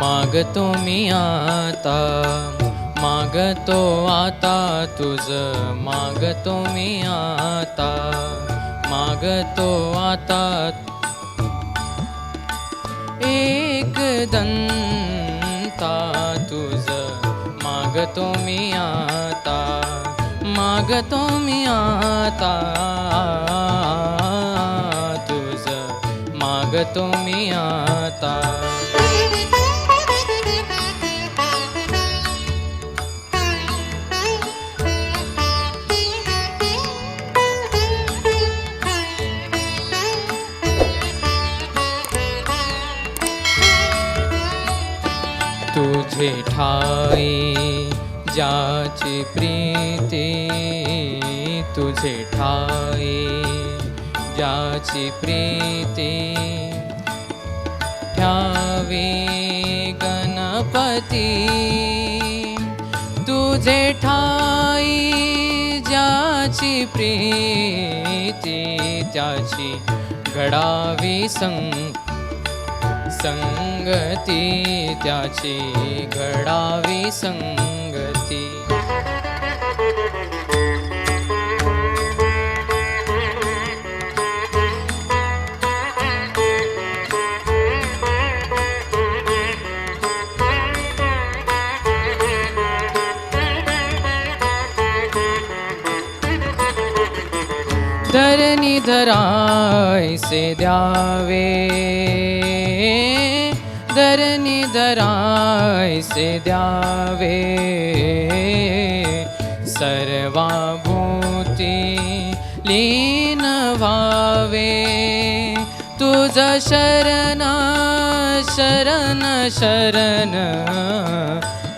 मागतो मी आता मागतो आता तुझ मागतो मी आता मागतो आता. एक दंता तुझ मागतो मी आता मागतो मी आता तुझ मागतो मी आता. ठाई ज्याची प्रीती तुझे ठाई ज्याची प्रीती ठ्यावी गणपती तुझे ठाई ज्याची प्रीती त्याची घडावी संग संगती त्याची घडावी संगती. धरणी धरायसे द्यावे. धरणी धरायसे द्यावे। सर्वाभूती लीन व्हावे तुझ शरण शरण शरण।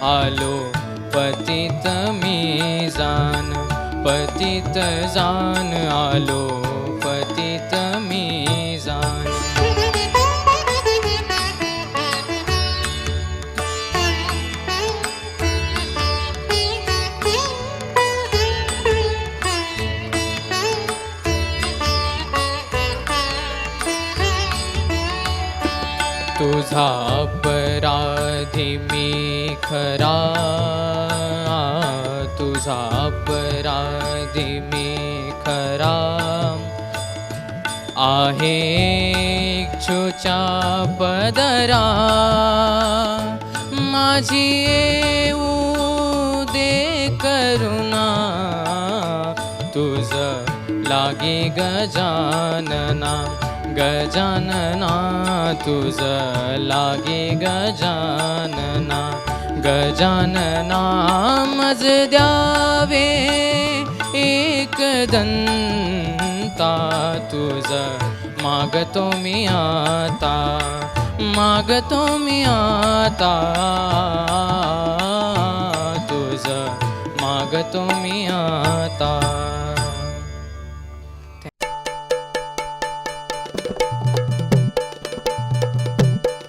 आलो पतित मी जान पतित जान आलो। तुझा अपराधी मी खरा. तुझा अपराधी मी खरा. आहे इच्छुच्या पदरा. माझी येऊ दे करुणा. तुझ लागे गजानना. गजानना तुझ लागे गजानना गजानना मज द्यावे एक दंता तुझ मागतो मी आता मागतो मी आता तुझ मागतो मी आता.